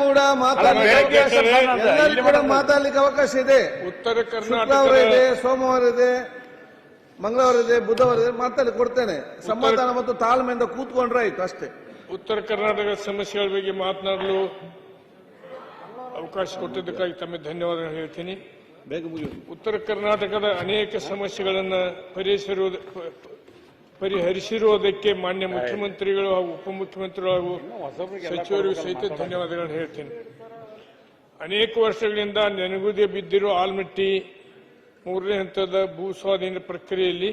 ಕೂಡ ಮಾತಾಡಲಿಕ್ಕೆ ಕೂಡ ಮಾತಾಡ್ಲಿಕ್ಕೆ ಅವಕಾಶ ಇದೆ. ಉತ್ತರ ಶುಕ್ರವಾರ ಇದೆ ಸೋಮವಾರ ಇದೆ ಮಂಗಳವಾರ ಇದೆ ಬುಧವಾರ ಇದೆ ಮಾತಾಡ್ಲಿಕ್ಕೆ ಕೊಡ್ತೇನೆ. ಸಮಾಧಾನ ಮತ್ತು ತಾಳ್ಮೆಯಿಂದ ಕೂತ್ಕೊಂಡ್ರೆ ಆಯ್ತು ಅಷ್ಟೇ. ಉತ್ತರ ಕರ್ನಾಟಕದ ಸಮಸ್ಯೆಗಳ ಬಗ್ಗೆ ಮಾತನಾಡಲು ಅವಕಾಶ ಕೊಟ್ಟಿದ್ದಕ್ಕಾಗಿ ತಮ್ಮ ಧನ್ಯವಾದ ಹೇಳ್ತೀನಿ. ಬೇಗ ಉತ್ತರ ಕರ್ನಾಟಕದ ಅನೇಕ ಸಮಸ್ಯೆಗಳನ್ನು ಪರಿಹರಿಸಿರುವುದು ಪರಿಹರಿಸಿರುವುದಕ್ಕೆ ಮಾನ್ಯ ಮುಖ್ಯಮಂತ್ರಿಗಳು ಹಾಗೂ ಉಪಮುಖ್ಯಮಂತ್ರಿಗಳು ಹಾಗೂ ಸಚಿವರಿಗೂ ಸಹಿತ ಧನ್ಯವಾದಗಳನ್ನು ಹೇಳ್ತೀನಿ. ಅನೇಕ ವರ್ಷಗಳಿಂದ ನೆನಗುದಿ ಬಿದ್ದಿರುವ ಆಲ್ಮಟ್ಟಿ ಮೂರನೇ ಹಂತದ ಭೂ ಸ್ವಾಧೀನ ಪ್ರಕ್ರಿಯೆಯಲ್ಲಿ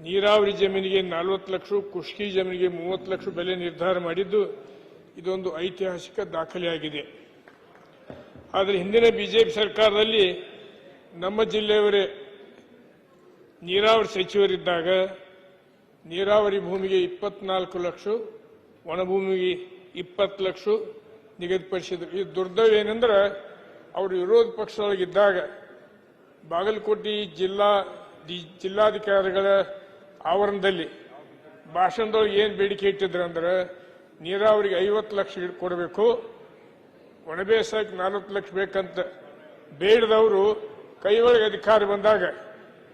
ನೀರಾವರಿ ಜಮೀನಿಗೆ ನಲವತ್ತು ಲಕ್ಷ ಕುಷ್ಕಿ ಜಮೀನಿಗೆ ಮೂವತ್ತು ಲಕ್ಷ ಬೆಲೆ ನಿರ್ಧಾರ ಮಾಡಿದ್ದು ಇದೊಂದು ಐತಿಹಾಸಿಕ ದಾಖಲೆಯಾಗಿದೆ. ಆದರೆ ಹಿಂದಿನ ಬಿಜೆಪಿ ಸರ್ಕಾರದಲ್ಲಿ ನಮ್ಮ ಜಿಲ್ಲೆಯವರೇ ನೀರಾವರಿ ಸಚಿವರಿದ್ದಾಗ ನೀರಾವರಿ ಭೂಮಿಗೆ ಇಪ್ಪತ್ನಾಲ್ಕು ಲಕ್ಷ ಒಣಭೂಮಿಗೆ ಇಪ್ಪತ್ತು ಲಕ್ಷ ನಿಗದಿಪಡಿಸಿದ್ರು ಈ ದುರ್ದೈವ ಏನಂದ್ರೆ ಅವರು ವಿರೋಧ ಪಕ್ಷದೊಳಗಿದ್ದಾಗ ಬಾಗಲಕೋಟೆ ಜಿಲ್ಲಾ ಜಿಲ್ಲಾಧಿಕಾರಿಗಳ ಆವರಣದಲ್ಲಿ ಭಾಷಣದೊಳಗೆ ಏನು ಬೇಡಿಕೆ ಇಟ್ಟಿದ್ರು ಅಂದ್ರೆ ನೀರಾವರಿಗೆ ಐವತ್ತು ಲಕ್ಷ ಕೊಡಬೇಕು, ಒಣಬೇಸಾಯಕ್ಕೆ ನಲವತ್ತು ಲಕ್ಷ ಬೇಕಂತ ಬೇಡದವರು ಕೈ ಒಳಗೆ ಅಧಿಕಾರ ಬಂದಾಗ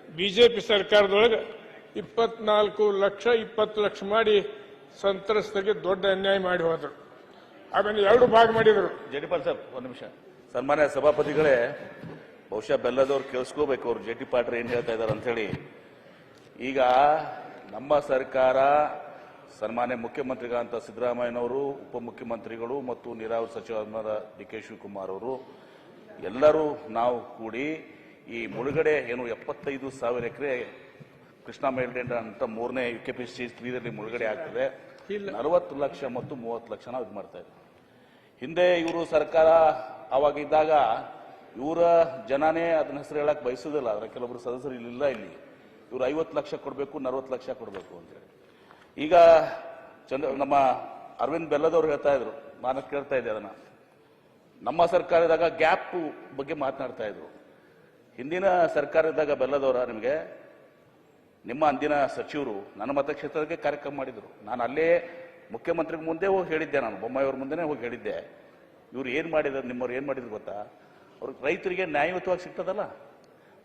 ಬಿಜೆಪಿ ಸರ್ಕಾರದೊಳಗೆ ಇಪ್ಪತ್ನಾಲ್ಕು ಲಕ್ಷ, ಇಪ್ಪತ್ತು ಲಕ್ಷ ಮಾಡಿ ಸಂತ್ರಸ್ತರಿಗೆ ದೊಡ್ಡ ಅನ್ಯಾಯ ಮಾಡಿ ಹೋದರು. ಆಮೇಲೆ ಎರಡು ಭಾಗ ಮಾಡಿದರು. ಜಡಿಪಾಲ್ ಸರ್, ಒಂದು ನಿಮಿಷ. ಸನ್ಮಾನ್ಯ ಸಭಾಪತಿಗಳೇ, ಬಹುಶಃ ಬೆಲ್ಲದವ್ರು ಕೇಳಿಸ್ಕೋಬೇಕು ಅವ್ರು ಜೆ ಪಾಟ್ರ ಏನ್ ಹೇಳ್ತಾ ಅಂತ ಹೇಳಿ. ಈಗ ನಮ್ಮ ಸರ್ಕಾರ ಸನ್ಮಾನ್ಯ ಮುಖ್ಯಮಂತ್ರಿಗಳಂತ ಸಿದ್ದರಾಮಯ್ಯನವರು, ಉಪಮುಖ್ಯಮಂತ್ರಿಗಳು ಮತ್ತು ನೀರಾವರಿ ಸಚಿವರಾದ ಡಿ ಕೆ ಶಿವಕುಮಾರ್ ಅವರು, ಎಲ್ಲರೂ ನಾವು ಕೂಡಿ ಈ ಮುಳುಗಡೆ ಏನು ಎಪ್ಪತ್ತೈದು ಸಾವಿರ ಎಕರೆ ಕೃಷ್ಣ ಮೇಲ್ಡೆಂಡ ಅಂತ ಮೂರನೇ ಯು ಕೆ ಪಿ ಸಿ ತ್ರೀದಲ್ಲಿ ಮುಳುಗಡೆ ಆಗ್ತದೆ. ನಲವತ್ತು ಲಕ್ಷ ಮತ್ತು ಮೂವತ್ತು ಲಕ್ಷ ನಾವು ಇದು ಮಾಡ್ತಾ ಇದ್ದೀವಿ. ಹಿಂದೆ ಇವರು ಸರ್ಕಾರ ಅವಾಗಿದ್ದಾಗ ಇವರ ಜನನೇ ಅದನ್ನ ಹೆಸರು ಹೇಳಕ್ ಬಯಸುದಿಲ್ಲ. ಆದ್ರೆ ಕೆಲವೊಬ್ರು ಸದಸ್ಯರು ಇಲ್ಲಿಲ್ಲ ಇಲ್ಲಿ. ಇವರು ಐವತ್ತು ಲಕ್ಷ ಕೊಡಬೇಕು ನಲವತ್ತು ಲಕ್ಷ ಕೊಡಬೇಕು ಅಂತೇಳಿ ಈಗ ಚಂದ್ರ ನಮ್ಮ ಅರವಿಂದ್ ಬೆಲ್ಲದವ್ರು ಹೇಳ್ತಾ ಇದ್ರು. ನಾನು ಕೇಳ್ತಾ ಇದ್ದೆ ಅದನ್ನ. ನಮ್ಮ ಸರ್ಕಾರದಾಗ ಗ್ಯಾಪ್ ಬಗ್ಗೆ ಮಾತನಾಡ್ತಾ ಇದ್ರು. ಹಿಂದಿನ ಸರ್ಕಾರದಾಗ ಇದ್ದಾಗ ಬೆಲ್ಲದವರ ನಿಮಗೆ ನಿಮ್ಮ ಅಂದಿನ ಸಚಿವರು ನನ್ನ ಮತಕ್ಷೇತ್ರಕ್ಕೆ ಕಾರ್ಯಕ್ರಮ ಮಾಡಿದರು. ನಾನು ಅಲ್ಲೇ ಮುಖ್ಯಮಂತ್ರಿ ಮುಂದೆ ಹೋಗಿ ಹೇಳಿದ್ದೆ ನಾನು ಬೊಮ್ಮಾಯಿಯವ್ರ ಮುಂದೆನೇ ಹೋಗಿ ಹೇಳಿದ್ದೆ. ಇವ್ರು ಏನು ಮಾಡಿದ್ರು, ನಿಮ್ಮವ್ರು ಏನು ಮಾಡಿದ್ರು ಗೊತ್ತಾ? ಅವ್ರಿಗೆ ರೈತರಿಗೆ ನ್ಯಾಯಯುತವಾಗಿ ಸಿಗ್ತದಲ್ಲ?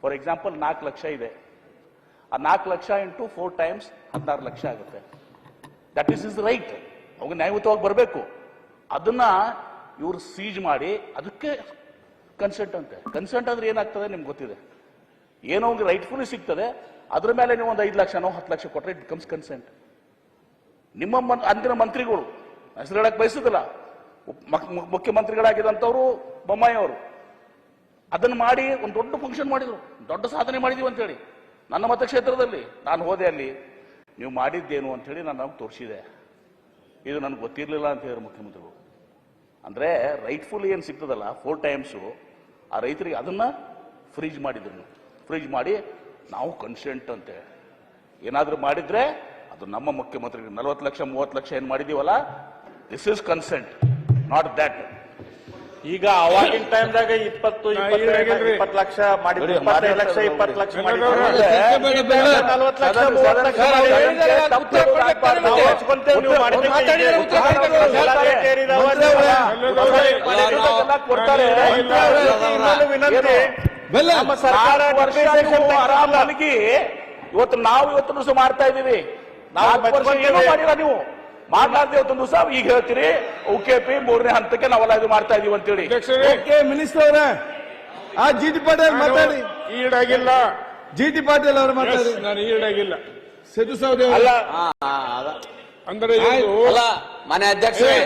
ಫಾರ್ ಎಕ್ಸಾಂಪಲ್ ನಾಲ್ಕು ಲಕ್ಷ ಇದೆ. ಆ ನಾಲ್ಕು ಲಕ್ಷ ಇಂಟು ಫೋರ್ ಟೈಮ್ಸ್ ಹದಿನಾರು ಲಕ್ಷ ಆಗುತ್ತೆ. ದಟ್ ಈಸ್ ಇಸ್ ರೈಟ್ ಅವಾಗ ನ್ಯಾಯಯುತವಾಗಿ ಬರಬೇಕು. ಅದನ್ನ ಇವರು ಸೀಜ್ ಮಾಡಿ ಅದಕ್ಕೆ ಕನ್ಸೆಂಟ್ ಅಂತೆ. ಕನ್ಸೆಂಟ್ ಅಂದ್ರೆ ಏನಾಗ್ತದೆ ನಿಮ್ಗೆ ಗೊತ್ತಿದೆ? ಏನೋ ಒಂದು ರೈಟ್ಫುಲಿ ಸಿಗ್ತದೆ. ಅದ್ರ ಮೇಲೆ ನೀವು ಒಂದು ಐದು ಲಕ್ಷನೋ, ಹತ್ತು ಲಕ್ಷ ಕೊಟ್ಟರೆ ಇಟ್ ಬಿಕಮ್ಸ್ ಕನ್ಸೆಂಟ್ ನಿಮ್ಮ ಮನ್- ಅಂದಿನ ಮಂತ್ರಿಗಳು, ಹೆಸರು ಹೇಳಕ್ ಬಯಸುದಿಲ್ಲ. ಮುಖ್ಯಮಂತ್ರಿಗಳಾಗಿದ್ದಂಥವ್ರು ಬೊಮ್ಮಾಯಿ ಅವರು ಅದನ್ನು ಮಾಡಿ ಒಂದು ದೊಡ್ಡ ಫಂಕ್ಷನ್ ಮಾಡಿದ್ರು. ದೊಡ್ಡ ಸಾಧನೆ ಮಾಡಿದೀವಿ ಅಂತೇಳಿ. ನನ್ನ ಮತಕ್ಷೇತ್ರದಲ್ಲಿ, ನಾನು ಹೋದೆ ಅಲ್ಲಿ. ನೀವು ಮಾಡಿದ್ದೇನು ಅಂಥೇಳಿ ನಾನು ನಮ್ಗೆ ತೋರಿಸಿದೆ. ಇದು ನನಗೆ ಗೊತ್ತಿರಲಿಲ್ಲ ಅಂತ ಹೇಳಿದ್ರು ಮುಖ್ಯಮಂತ್ರಿಗಳು. ಅಂದರೆ ರೈಟ್ಫುಲ್ ಏನು ಸಿಗ್ತದಲ್ಲ ಫೋರ್ ಟೈಮ್ಸು ಆ ರೈತರಿಗೆ ಅದನ್ನು ಫ್ರೀಜ್ ಮಾಡಿದ್ರು. ಫ್ರೀಜ್ ಮಾಡಿ ನಾವು ಕನ್ಸೆಂಟ್ ಅಂತೆ. ಏನಾದ್ರೂ ಮಾಡಿದ್ರೆ ಅದು ನಮ್ಮ ಮುಖ್ಯಮಂತ್ರಿಗಳು ನಲವತ್ತು ಲಕ್ಷ ಮೂವತ್ತು ಲಕ್ಷ ಏನ್ ಮಾಡಿದೀವಲ್ಲ? This is consent not that ಈಗ ಅವಾಗಿನ ಟೈಮ್ದಾಗ ಇಪ್ಪತ್ತು ಇಪ್ಪತ್ತು ಲಕ್ಷ ಮಾಡಿದ್ರು ಇಪ್ಪತ್ತೈದು ಲಕ್ಷ ಇಪ್ಪತ್ತು ಲಕ್ಷ. ಮಾಡಿದ್ರು ವಿನಂತಿ. ನಮ್ಮ ಸರ್ಕಾರ ನಾಲ್ಕು ವರ್ಷ ನೀವು ಆರಾಮ್ ಮಲಗಿ ಇವತ್ತು ನಾವು ಇವತ್ತು ದಿವಸ ಮಾಡ್ತಾ ಇದೀವಿ ನಾವು ಏನೋ. ಮಾಡಿಲ್ಲ ನೀವು. ಮಾಡ್ಲಾರ್ದೆ ಇವತ್ತು ದಿವಸ ಈಗ ಹೇಳ್ತೀರಿ ಓಕೆಪಿ ಪಿ ಮೂರನೇ ಹಂತಕ್ಕೆ ನಾವೆಲ್ಲ ಇದು ಮಾಡ್ತಾ ಇದೀವಿ ಅಂತೇಳಿ. ಮಿನಿಸ್ಟರ್ ಅವರೇ ಆ ಜಿ ಟಿ ಪಾಟೀಲ್ ಮಾತಾಡಿ. ಈಡಾಗಿಲ್ಲ. ಜಿ ಟಿ ಪಾಟೀಲ್ ಅವರು ಮಾತಾಡಿ. ನಾನು ಈಡಾಗಿಲ್ಲ. ಸಿದ್ದು ಸೌದಿ ಅವರು. ಅಲ್ಲ. ಅಂದ್ರೆ ಇದು ಅಲ್ಲ ಮನೆ ಅಧ್ಯಕ್ಷರೇ.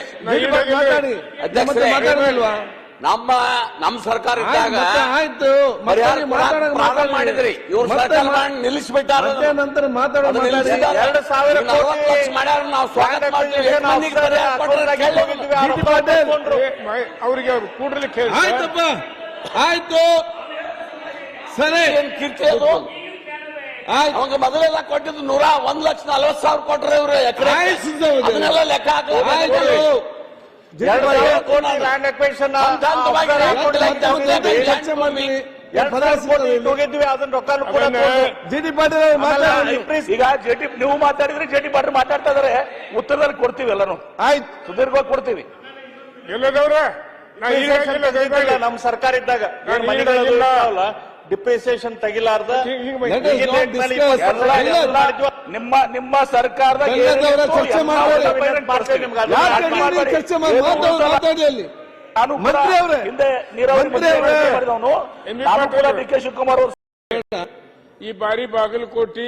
ಮಾತಾಡಿ. ಅಧ್ಯಕ್ಷರೇ. ಮಾತಾಡಲ್ವಾ ನಮ್ಮ ನಮ್ಮ ಸರ್ಕಾರ ಇದ್ದಾಗ ಆಯ್ತು. ಪರಿಹಾರ ಮಾತಾಡಿ ಮಾತಾಡೋದು ಪ್ರಾರಂಭ ಮಾತಾಡಿ ಮಾಡಿದ್ರಿ. ಇವ್ರ ಮತ್ತೆ ಸರ್ಕಾರ ಮಾಡಿ ನಿಲ್ಲಿಸ್ಬಿಟ್ಟಾರ ಮತ್ತೆ ನಂತರ ಮಾತಾಡೋದು ಅದನ್ನ ಮಾತಾಡಿ. ನಿಲ್ಲಿಸಿದ್ದಾರೆ. ಎರಡು ಸಾವಿರ ಈಗ ನಲವತ್ತು ಕೋಟಿ ಲಕ್ಷ ಮಾಡ್ಯಾರ. ನಾವು ಸ್ವಾಗತ ಮಾಡ್ತೀವಿ. ಎಷ್ಟು ಮಂದಿಗೆ ಪರಿಹಾರ ಕೊಟ್ರೆ ಕೇಳಿ. ಜಿ ಪಾಟೀಲ್. ಅವರಿಗೆ ಕೂಡ್ಲಿಕ್ಕೆ ಹೇಳಿ ಆಯ್ತಪ್ಪ. ಆಯ್ತು. ಸರಿ. ಏನ್ ಕೀರ್ತಿ ಅದು? ಆಯ್ತು. ಅವಾಗ ಮೊದಲೆಲ್ಲ ಕೊಟ್ಟಿದ್ದು ನೂರ ಒಂದ್ ಲಕ್ಷ ನಲ್ವತ್ ಸಾವಿರ ಕೊಟ್ರೆ ಇವ್ರು ಎಕರೆ ಆಯ್ತು ಸಿದ್ದವ್ರೆ. ಅದನ್ನೆಲ್ಲ ಲೆಕ್ಕ ಆಯ್ತು. ಲ್ಯಾಂಡ್ ಹೋಗಿದ್ವಿ ಅದನ್ನ ರೊಕ್ಕ. ಪಾಟೀಲ್ ಈಗ ಜೆಟಿ ನೀವು ಮಾತಾಡಿದ್ರೆ ಜೆಟಿ ಪಾಟ್ರಿ ಮಾತಾಡ್ತಾ ಇದಾರೆ. ಉತ್ತರದಲ್ಲಿ ಕೊಡ್ತೀವಿ ಎಲ್ಲಾನು. ಆಯ್ತು. ಸುದೀರ್ಘವಾಗಿ ಕೊಡ್ತೀವಿ. ನಮ್ ಸರ್ಕಾರ ಇದ್ದಾಗ. ಡಿಪ್ರಿಸಿಯೇಷನ್ ತೆಗಿಲಾರ್ದ. ನಿಮ್ಮ ನಿಮ್ಮ ಸರ್ಕಾರದ ಚರ್ಚೆ? ಚರ್ಚೆ ಮಾತಾಡಿ ಅಲ್ಲಿ. ಮಂತ್ರಿ ಅವ್ರೆ. ಹಿಂದೆ ನೀರಾವರಿ ಕೆ ಶಿವಕುಮಾರ್ ಅವರು ಈ ಬಾರಿ ಬಾಗಲಕೋಟೆ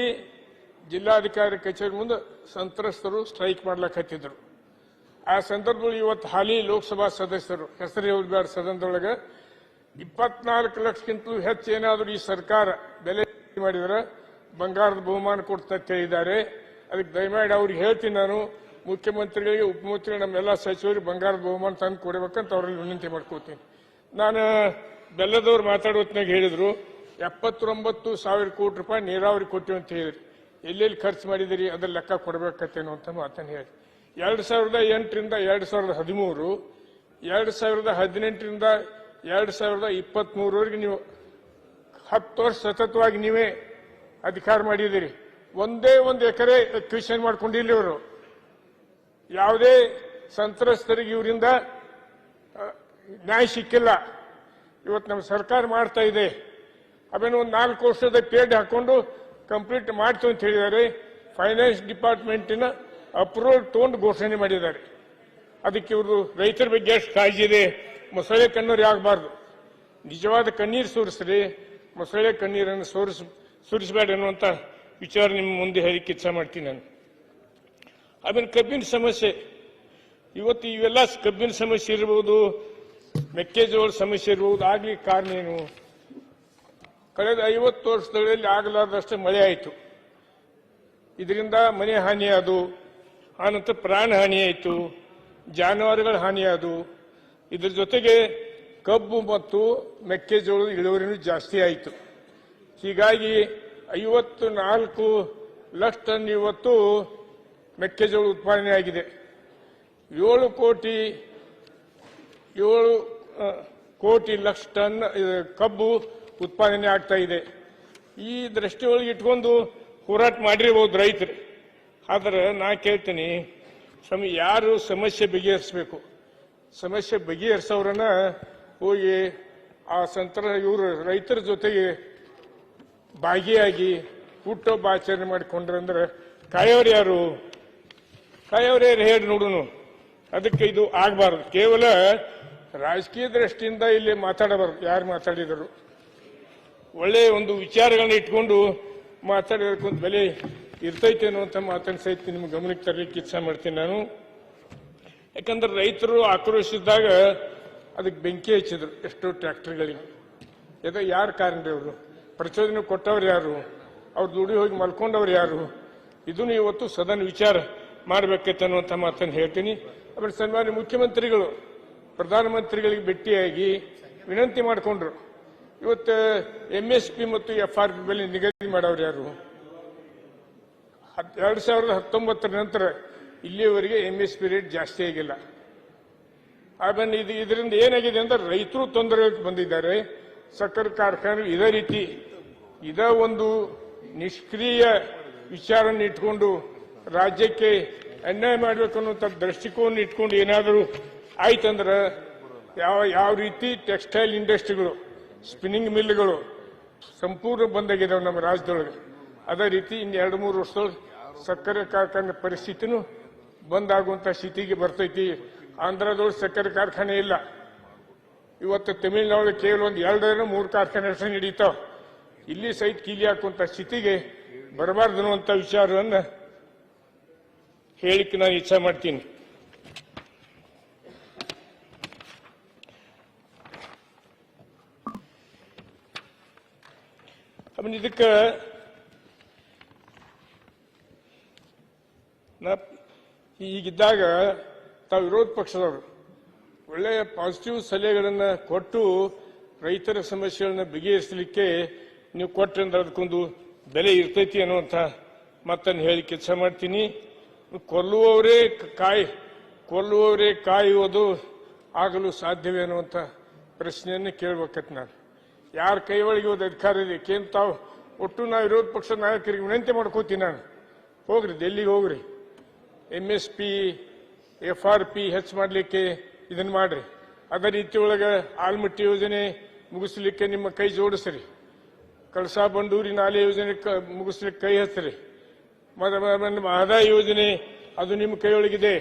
ಜಿಲ್ಲಾಧಿಕಾರಿ ಕಚೇರಿ ಮುಂದೆ ಸಂತ್ರಸ್ತರು ಸ್ಟ್ರೈಕ್ ಮಾಡ್ಲಕತ್ತಿದ್ರು. ಆ ಸಂದರ್ಭದಲ್ಲಿ ಇವತ್ತು ಹಾಲಿ ಲೋಕಸಭಾ ಸದಸ್ಯರು ಹೆಸರು ಉದ್ಗಾರ ಸದನದೊಳಗೆ ಇಪ್ಪತ್ನಾಲ್ಕು ಲಕ್ಷಕ್ಕಿಂತಲೂ ಹೆಚ್ಚು ಏನಾದರೂ ಈ ಸರ್ಕಾರ ಬೆಲೆ ಮಾಡಿದ್ರೆ ಬಂಗಾರದ ಬಹುಮಾನ ಕೊಡ್ತಾ ಕೇಳಿದ್ದಾರೆ ಅದಕ್ಕೆ ದಯಮಾಡಿ ಅವ್ರಿಗೆ ಹೇಳ್ತೀನಿ ನಾನು, ಮುಖ್ಯಮಂತ್ರಿಗಳಿಗೆ ಉಪಮುಖ್ಯಮಂತ್ರಿ ನಮ್ಮೆಲ್ಲ ಸಚಿವರಿಗೆ ಬಂಗಾರದ ಬಹುಮಾನ ತಂದು ಕೊಡಬೇಕಂತ ಅವ್ರಲ್ಲಿ ವಿನಂತಿ ಮಾಡ್ಕೋತೀನಿ. ನಾನು ಬೆಲ್ಲದವ್ರು ಮಾತಾಡೋ ಹೊತ್ನಾಗ ಹೇಳಿದ್ರು, ಎಪ್ಪತ್ತೊಂಬತ್ತು ಸಾವಿರ ಕೋಟಿ ರೂಪಾಯಿ ನೀರಾವರಿ ಕೊಟ್ಟಿವಿ ಅಂತ ಹೇಳಿದ್ರಿ. ಎಲ್ಲೆಲ್ಲಿ ಖರ್ಚು ಮಾಡಿದಿರಿ ಅದ್ರ ಲೆಕ್ಕ ಕೊಡಬೇಕತ್ತೇನೋ ಅಂತ ಮಾತನ್ನು ಹೇಳಿ. ಎರಡು ಸಾವಿರದ ಎಂಟರಿಂದ ಎರಡು ಸಾವಿರದ ಹದಿಮೂರು, ಎರಡು ಸಾವಿರದ ಹದಿನೆಂಟರಿಂದ ಎರಡು ಸಾವಿರದ ಇಪ್ಪತ್ತ್ಮೂರವರೆಗೆ ನೀವು ಹತ್ತು ವರ್ಷ ಸತತವಾಗಿ ನೀವೇ ಅಧಿಕಾರ ಮಾಡಿದಿರಿ ಒಂದೇ ಒಂದು ಎಕರೆ ಕ್ವಿಶನ್ ಮಾಡ್ಕೊಂಡಿಲ್ಲ ಇವರು. ಯಾವುದೇ ಸಂತ್ರಸ್ತರಿಗೆ ಇವರಿಂದ ನ್ಯಾಯ ಸಿಕ್ಕಿಲ್ಲ. ಇವತ್ತು ನಮ್ಮ ಸರ್ಕಾರ ಮಾಡ್ತಾ ಇದೆ. ಆಮೇಲೆ ಒಂದು ನಾಲ್ಕು ವರ್ಷದ ಪೇಡ್ ಹಾಕೊಂಡು ಕಂಪ್ಲೀಟ್ ಮಾಡ್ತೀವಿ ಅಂತ ಹೇಳಿದ್ದಾರೆ. ಫೈನಾನ್ಸ್ ಡಿಪಾರ್ಟ್ಮೆಂಟಿನ ಅಪ್ರೂವಲ್ ತಗೊಂಡು ಘೋಷಣೆ ಮಾಡಿದ್ದಾರೆ. ಅದಕ್ಕೆ ಇವರು ರೈತರ ಬಗ್ಗೆ ಎಷ್ಟು ಕಾಳಜಿ ಇದೆ. ಮೊಸಳೆ ಕಣ್ಣೀರು ಆಗಬಾರ್ದು? ನಿಜವಾದ ಕಣ್ಣೀರು ಸೋರಿಸ್ರಿ. ಮೊಸಳೆ ಕಣ್ಣೀರನ್ನು ಸೋರಿಸ್ ಸುರಿಸಬೇಡ ಅನ್ನುವಂಥ ವಿಚಾರ ನಿಮ್ಮ ಮುಂದೆ ಹೇಳಿಕ್ಕೆ ಕೆಲಸ ಮಾಡ್ತೀನಿ ನಾನು. ಆಮೇಲೆ ಕಬ್ಬಿನ ಸಮಸ್ಯೆ, ಇವತ್ತು ಇವೆಲ್ಲ ಕಬ್ಬಿನ ಸಮಸ್ಯೆ ಇರಬಹುದು ಮೆಕ್ಕೆಜೋಳ ಸಮಸ್ಯೆ ಇರಬಹುದು ಆಗ್ಲಿಕ್ಕೆ ಕಾರಣ ಏನು? ಕಳೆದ ಐವತ್ತು ವರ್ಷದಲ್ಲಿ ಆಗಲಾರ್ದಷ್ಟು ಮಳೆ ಆಯಿತು. ಇದರಿಂದ ಮನೆ ಹಾನಿ ಅದು ಆನಂತರ ಪ್ರಾಣ ಹಾನಿ ಆಯಿತು, ಜಾನುವಾರುಗಳ ಹಾನಿ ಅದು ಇದ್ರ ಜೊತೆಗೆ ಕಬ್ಬು ಮತ್ತು ಮೆಕ್ಕೆಜೋಳದ ಇಳುವರಿನೂ ಜಾಸ್ತಿ ಆಯಿತು. ಹೀಗಾಗಿ ಐವತ್ತು ನಾಲ್ಕು ಲಕ್ಷ ಟನ್ ಇವತ್ತು ಮೆಕ್ಕೆಜೋಳ ಉತ್ಪಾದನೆ ಆಗಿದೆ. ಏಳು ಕೋಟಿ ಏಳು ಕೋಟಿ ಲಕ್ಷ ಟನ್ ಕಬ್ಬು ಉತ್ಪಾದನೆ ಆಗ್ತಾ ಇದೆ. ಈ ದೃಷ್ಟಿಯೊಳಗೆ ಇಟ್ಕೊಂಡು ಹೋರಾಟ ಮಾಡಿರ್ಬೋದು ರೈತರು. ಆದ್ರೆ ನಾ ಕೇಳ್ತೀನಿ ಸಮ ಯಾರು ಸಮಸ್ಯೆ ಬಗೆಹರಿಸಬೇಕು? ಸಮಸ್ಯೆ ಬಗೆಹರಿಸೋರನ್ನ ಹೋಗಿ ಆ ಸಂತರ ಇವರು ರೈತರ ಜೊತೆಗೆ ಭಾಗಿಯಾಗಿ ಹುಟ್ಟೊಬ್ಬ ಆಚರಣೆ ಮಾಡಿಕೊಂಡ್ರಂದ್ರೆ ಕಾಯೋರು ಯಾರು? ಕಾಯೋರೇ ಹೇಳಿ ನೋಡುನು. ಅದಕ್ಕೆ ಇದು ಆಗಬಾರ್ದು. ಕೇವಲ ರಾಜಕೀಯ ದೃಷ್ಟಿಯಿಂದ ಇಲ್ಲಿ ಮಾತಾಡಬಾರ್ದು. ಯಾರು ಮಾತಾಡಿದರು? ಒಳ್ಳೆಯ ಒಂದು ವಿಚಾರಗಳನ್ನ ಇಟ್ಕೊಂಡು ಮಾತಾಡಿದಕ್ಕೊಂದು ಬೆಲೆ ಇರ್ತೈತೆ ಅಂತ ಮಾತಾಡಿ ಸಹಿತ ನಿಮ್ಮ ಗಮನಕ್ಕೆ ತರಲಿಕ್ಕೆ ಇಚ್ಛೆ ಮಾಡ್ತೀನಿ ನಾನು. ಯಾಕಂದ್ರೆ ರೈತರು ಆಕ್ರೋಶಿಸಿದಾಗ ಅದಕ್ಕೆ ಬೆಂಕಿ ಹಚ್ಚಿದ್ರು ಎಷ್ಟೋ ಟ್ರ್ಯಾಕ್ಟರ್ಗಳಿಗೆ. ಯಾಕೆ ಯಾರು ಕಾರಣ ಅವರು? ಪ್ರಚೋದನೆ ಕೊಟ್ಟವ್ರು ಯಾರು? ಅವ್ರು ದುಡಿ ಹೋಗಿ ಮಲ್ಕೊಂಡವ್ರು ಯಾರು? ಇದನ್ನು ಇವತ್ತು ಸದನ ವಿಚಾರ ಮಾಡಬೇಕೈತೆ ಅನ್ನುವಂಥ ಮಾತನ್ನು ಹೇಳ್ತೀನಿ. ಆಮೇಲೆ ಸನ್ಮಾನ್ಯ ಮುಖ್ಯಮಂತ್ರಿಗಳು, ಪ್ರಧಾನಮಂತ್ರಿಗಳಿಗೆ ಭೇಟಿಯಾಗಿ ವಿನಂತಿ ಮಾಡಿಕೊಂಡ್ರು. ಇವತ್ತು ಎಂ ಎಸ್ ಪಿ ಮತ್ತು ಎಫ್ ಆರ್ ಪಿ ಬೆಲೆ ನಿಗದಿ ಮಾಡವ್ರು ಯಾರು? ಎರಡ್ ಸಾವಿರದ ಹತ್ತೊಂಬತ್ತರ ನಂತರ ಇಲ್ಲಿಯವರೆಗೆ ಎಂ ಎಸ್ ಪಿ ರೇಟ್ ಜಾಸ್ತಿ ಆಗಿಲ್ಲ. ಆಮೇಲೆ ಇದು, ಇದರಿಂದ ಏನಾಗಿದೆ ಅಂದ್ರೆ ರೈತರು ತೊಂದರೆ ಬಂದಿದ್ದಾರೆ. ಸಕ್ಕರೆ ಕಾರ್ಖಾನೆ ಇದೇ ರೀತಿ ಇದ ಒಂದು ನಿಷ್ಕ್ರಿಯ ವಿಚಾರವನ್ನು ಇಟ್ಕೊಂಡು ರಾಜ್ಯಕ್ಕೆ ಅನ್ಯಾಯ ಮಾಡಬೇಕು ಅನ್ನುವಂಥ ದೃಷ್ಟಿಕೋನ ಇಟ್ಕೊಂಡು ಏನಾದರೂ ಆಯ್ತಂದ್ರೆ ಯಾವ ಯಾವ ರೀತಿ ಟೆಕ್ಸ್ಟೈಲ್ ಇಂಡಸ್ಟ್ರಿಗಳು, ಸ್ಪಿನ್ನಿಂಗ್ ಮಿಲ್ಗಳು ಸಂಪೂರ್ಣ ಬಂದಾಗಿದ್ದಾವೆ ನಮ್ಮ ರಾಜ್ಯದೊಳಗೆ. ಅದೇ ರೀತಿ ಇನ್ನು ಎರಡು, ಮೂರು ವರ್ಷದೊಳಗೆ ಸಕ್ಕರೆ ಕಾರ್ಖಾನೆ ಪರಿಸ್ಥಿತಿನೂ ಬಂದಾಗುವಂಥ ಸ್ಥಿತಿಗೆ ಬರ್ತೈತಿ. ಆಂಧ್ರದೊಳಗೆ ಸಕ್ಕರೆ ಕಾರ್ಖಾನೆ ಇಲ್ಲ. ಇವತ್ತು ತಮಿಳುನಾಡು ಕೇವಲ ಒಂದು ಎರಡೇನೋ ಮೂರು ಕಾರ್ಖಾನೆ ನಡೀತಾವ ಇಲ್ಲಿ ಸಹಿತ ಕೀಲಿ ಹಾಕುವಂತ ಸ್ಥಿತಿಗೆ ಬರಬಾರ್ದು ಅನ್ನುವಂಥ ವಿಚಾರವನ್ನು ಹೇಳಿಕೆ ನಾನು ಇಚ್ಛೆ ಮಾಡ್ತೀನಿ. ಆಮೇಲೆ ಇದಕ್ಕೆ ಈಗಿದ್ದಾಗ ತಾವು ವಿರೋಧ ಪಕ್ಷದವರು. ಒಳ್ಳೆಯ ಪಾಸಿಟಿವ್ ಸಲಹೆಗಳನ್ನು ಕೊಟ್ಟು ರೈತರ ಸಮಸ್ಯೆಗಳನ್ನ ಬಗೆಹರಿಸಲಿಕ್ಕೆ ನೀವು ಕೊಟ್ಟರೆ ಅದಕ್ಕೊಂದು ಬೆಲೆ ಇರ್ತೈತಿ ಅನ್ನುವಂಥ ಮತ್ತನ್ನು ಹೇಳಿ ಕೆಲಸ ಮಾಡ್ತೀನಿ. ಕೊಲ್ಲುವವರೇ ಕಾಯಿ, ಕೊಲ್ಲುವವರೇ ಕಾಯುವುದು ಆಗಲು ಸಾಧ್ಯವೇ ಅನ್ನುವಂಥ ಪ್ರಶ್ನೆಯನ್ನು ಕೇಳ್ಬೇಕತ್ ನಾನು. ಯಾರ ಕೈ ಒಳಗೆ ಹೋದ ಅಧಿಕಾರ ಇದೆ? ಕೇಂದ್ರ ತಾವು ಒಟ್ಟು ನಾವು ವಿರೋಧ ಪಕ್ಷ ನಾಯಕರಿಗೆ ವಿನಂತಿ ಮಾಡ್ಕೋತೀನಿ ನಾನು. ಹೋಗ್ರಿ ಡೆಲ್ಲಿಗೆ ಹೋಗ್ರಿ. M S P F R P ಹೆಚ್ಚು ಮಾಡಲಿಕ್ಕೆ ಇದನ್ನ ಮಾಡ್ರಿ. ಅದೇ ರೀತಿ ಒಳಗೆ ಆಲ್ಮಟ್ಟಿ ಯೋಜನೆ ಮುಗಿಸ್ಲಿಕ್ಕೆ ನಿಮ್ಮ ಕೈ ಜೋಡಿಸ್ರಿ. ಕಳಸಾ ಬಂಡೂರಿ ನಾಲೆ ಯೋಜನೆ ಮುಗಿಸ್ಲಿಕ್ಕೆ ಕೈ ಹಚ್ಚ್ರಿ ಮಹದಾಯ ಯೋಜನೆ ಅದು ನಿಮ್ಮ ಕೈಯೊಳಗಿದೆ.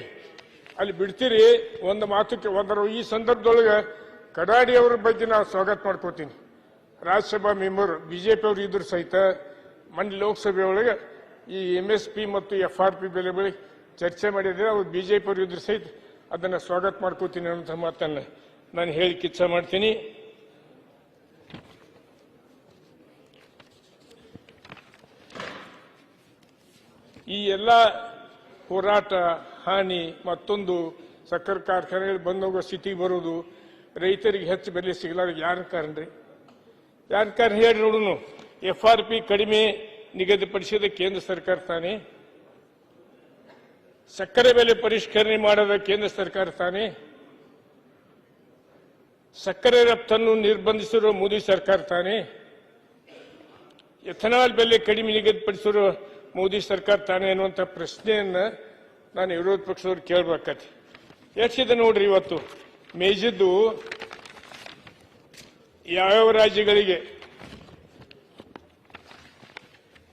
ಅಲ್ಲಿ ಬಿಡ್ತೀರಿ ಒಂದು ಮಾತುಕ್ಕೆ ಒಂದರ ಈ ಸಂದರ್ಭದೊಳಗೆ ಕಡಾಡಿ ಅವರ ಬಗ್ಗೆ ನಾವು ಸ್ವಾಗತ ಮಾಡ್ಕೋತೀನಿ. ರಾಜ್ಯಸಭಾ ಮೆಂಬರ್ ಬಿಜೆಪಿ ಅವರು ಇದ್ರು ಸಹಿತ ಮಂಡ್ಯ ಲೋಕಸಭೆ ಒಳಗೆ ಈ ಎಂ ಎಸ್ ಪಿ ಮತ್ತು ಎಫ್ ಆರ್ ಪಿ ಬೆಲೆ ಬಳಿ ಚರ್ಚೆ ಮಾಡಿದ್ರೆ ಅವರು ಬಿಜೆಪಿ ಅವರು ಇದ್ರು ಸಹಿತ ಅದನ್ನ ಸ್ವಾಗತ ಮಾಡ್ಕೋತೀನಿ ಅನ್ನೋ ಮಾತನ್ನು ನಾನು ಹೇಳಿ ಕಿಚ್ಚ ಮಾಡ್ತೀನಿ. ಈ ಎಲ್ಲ ಹೋರಾಟ, ಹಾನಿ, ಮತ್ತೊಂದು ಸಕ್ಕರೆ ಕಾರ್ಖಾನೆಗಳು ಬಂದೋಗೋ ಸ್ಥಿತಿಗೆ ಬರೋದು ರೈತರಿಗೆ ಹೆಚ್ಚು ಬೆಲೆ ಸಿಗಲಾರ ಯಾರ ಕಾರಣ ರೀ? ಯಾರ ಕಾರಣ ಹೇಳಿ ನೋಡೋಣ ಎಫ್ ಆರ್ ಪಿ ಕಡಿಮೆ ನಿಗದಿಪಡಿಸಿದ ಕೇಂದ್ರ ಸರ್ಕಾರ ತಾನೇ. ಸಕ್ಕರೆ ಬೆಲೆ ಪರಿಷ್ಕರಣೆ ಮಾಡದ ಕೇಂದ್ರ ಸರ್ಕಾರ ತಾನೇ? ಸಕ್ಕರೆ ರಫ್ತನ್ನು ನಿರ್ಬಂಧಿಸಿರುವ ಮೋದಿ ಸರ್ಕಾರ ತಾನೇ? ಎಥನಾಲ್ ಬೆಲೆ ಕಡಿಮೆ ನಿಗದಿಪಡಿಸಿರುವ ಮೋದಿ ಸರ್ಕಾರ ತಾನೇ ಅನ್ನುವಂಥ ಪ್ರಶ್ನೆಯನ್ನ ನಾನು ವಿರೋಧ ಪಕ್ಷದವ್ರು ಕೇಳಬೇಕತಿ ಎಷ್ಟಿದೆ ನೋಡ್ರಿ ಇವತ್ತು? ಮೇಜಿದ್ದು ಯಾವ್ಯಾವ ರಾಜ್ಯಗಳಿಗೆ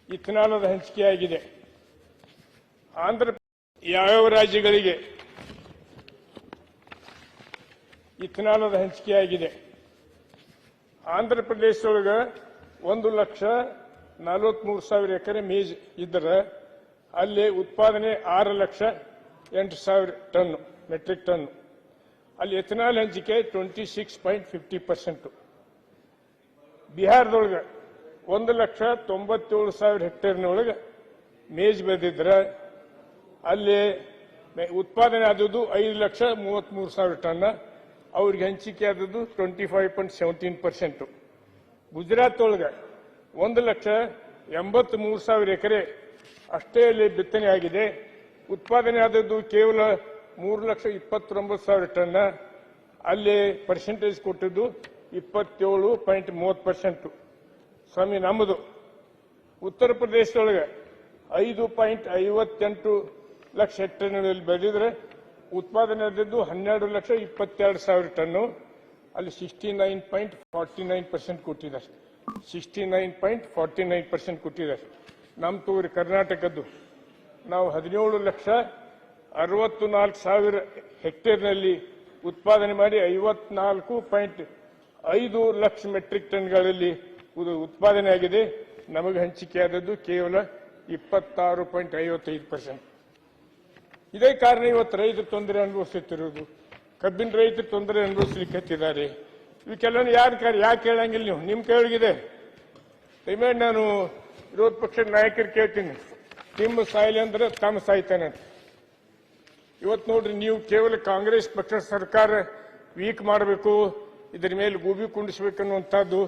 ಇಥನಾಲದ ಹಂಚಿಕೆಯಾಗಿದೆ? ಆಂಧ್ರ ಯಾವ್ಯಾವ ರಾಜ್ಯಗಳಿಗೆ ಇಥನಾಲದ ಹಂಚಿಕೆಯಾಗಿದೆ? ಆಂಧ್ರ ಪ್ರದೇಶದೊಳಗ ಒಂದು ಲಕ್ಷ ನಲವತ್ಮೂರು ಸಾವಿರ ಎಕರೆ ಮೇಜ್ ಇದ್ದರೆ ಅಲ್ಲಿ ಉತ್ಪಾದನೆ ಆರು ಲಕ್ಷ ಎಂಟು ಸಾವಿರ ಟನ್ ಮೆಟ್ರಿಕ್ ಟನ್ ಅಲ್ಲಿ ಎಥನಾಲ್ ಹಂಚಿಕೆ twenty six point fifty percent. ಬಿಹಾರದೊಳಗೆ ಒಂದು ಲಕ್ಷ ತೊಂಬತ್ತೇಳು ಸಾವಿರ ಹೆಕ್ಟೇರ್ನೊಳಗೆ ಮೇಜ್ ಬೆಳೆದಿದ್ರೆ ಅಲ್ಲಿ ಉತ್ಪಾದನೆ ಆದದ್ದು ಐದು ಲಕ್ಷ ಮೂವತ್ಮೂರು ಸಾವಿರ ಟನ್ ಅವ್ರಿಗೆ ಹಂಚಿಕೆ ಆದದ್ದು twenty five point seventeen percent Gujarat ಒಳಗೆ ಒಂದು ಲಕ್ಷ ಎಂಬತ್ತ್ ಮೂರು ಸಾವಿರ ಎಕರೆ ಅಷ್ಟೇ ಅಲ್ಲಿ ಬಿತ್ತನೆ ಆಗಿದೆ. ಉತ್ಪಾದನೆ ಆದದ್ದು ಕೇವಲ ಮೂರು ಲಕ್ಷ ಇಪ್ಪತ್ತೊಂಬತ್ತು ಸಾವಿರ ಟನ್ ಅಲ್ಲಿ ಪರ್ಸೆಂಟೇಜ್ ಕೊಟ್ಟಿದ್ದು ಇಪ್ಪತ್ತೇಳು ಪಾಯಿಂಟ್ ಮೂವತ್ತು ಪರ್ಸೆಂಟ್ ಸ್ವಾಮಿ, ನಮ್ಮದು ಉತ್ತರ ಪ್ರದೇಶದೊಳಗೆ ಐದು ಪಾಯಿಂಟ್ ಐವತ್ತೆಂಟು ಲಕ್ಷ ಟನ್ಗಳಲ್ಲಿ ಬೆಳೆದಿದ್ರೆ ಉತ್ಪಾದನೆ ಆದದ್ದು ಹನ್ನೆರಡು ಲಕ್ಷ ಇಪ್ಪತ್ತೆರಡು ಸಾವಿರ ಟನ್ನು. ಅಲ್ಲಿ sixty nine point forty nine percent ಕೊಟ್ಟಿದ್ದಾರೆ sixty nine point forty nine percent ಕೊಟ್ಟಿದ್ದಾರೆ ನಮ್ಮ ತೋರಿ ಕರ್ನಾಟಕದ್ದು ನಾವು ಹದಿನೇಳು ಲಕ್ಷ ಅರವತ್ತು ನಾಲ್ಕು ಸಾವಿರ ಹೆಕ್ಟೇರ್ನಲ್ಲಿ ಉತ್ಪಾದನೆ ಮಾಡಿ ಐವತ್ನಾಲ್ಕು ಪಾಯಿಂಟ್ ಐದು ಲಕ್ಷ ಮೆಟ್ರಿಕ್ ಟನ್ಗಳಲ್ಲಿ ಉತ್ಪಾದನೆ ಆಗಿದೆ ನಮಗೆ ಹಂಚಿಕೆ ಆದದ್ದು ಕೇವಲ ಇಪ್ಪತ್ತಾರು ಪಾಯಿಂಟ್ ಐವತ್ತೈದು ಪರ್ಸೆಂಟ್. ಇದೇ ಕಾರಣ ಇವತ್ತು ರೈತರು ತೊಂದರೆ ಅನುಭವಿಸುತ್ತಿರುವುದು. ಕಬ್ಬಿನ ರೈತರು ತೊಂದರೆ ಅನುಭವಿಸ್ಲಿಕ್ಕೆ ಹತ್ತಿದ್ದಾರೆ ಇವಕ್ಕೆಲ್ಲ ಯಾರು ಕಾರ್ಯ ಯಾಕೆ ಕೇಳಂಗಿಲ್ಲ ನೀವು? ನಿಮ್ಮ ಕೈಯೊಳಗಿದೆ ದಯಮಾಡಿ ನಾನು ವಿರೋಧ ಪಕ್ಷದ ನಾಯಕರು ಕೇಳ್ತೀನಿ. ನಿಮ್ಮ ಸಾಯಿಲೆ ಅಂದ್ರೆ ತಮ್ಮ ಸಾಯ್ತಾನೆ ಇವತ್ತು ನೋಡ್ರಿ, ನೀವು ಕೇವಲ ಕಾಂಗ್ರೆಸ್ ಪಕ್ಷ ಸರ್ಕಾರ ವೀಕ್ ಮಾಡಬೇಕು, ಇದ್ರ ಮೇಲೆ ಗೂಬಿ ಕುಂಡಿಸ್ಬೇಕನ್ನುವಂಥದ್ದು